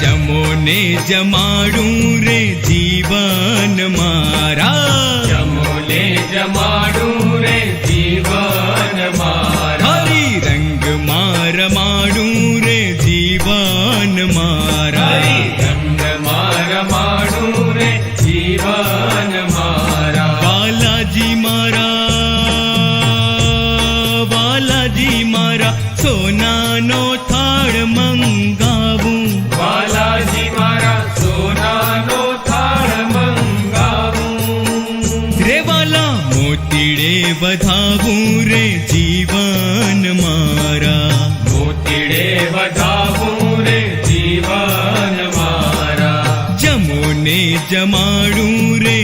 જમોને જમાડું રે જીવન મારા જમોને જમાડું રે જીવન મારા હરી રંગ માર માડું રે જીવન મારા હરી રંગ માર માડું રે જીવન મારા બાલાજી મારા બાલાજી મારા સોનાનો થાળ મંગાવું વાલા મોતીડે વધાવું રે જીવન મારા મોતીડે વધાવું રે જીવન મારા જમોને જમાડું રે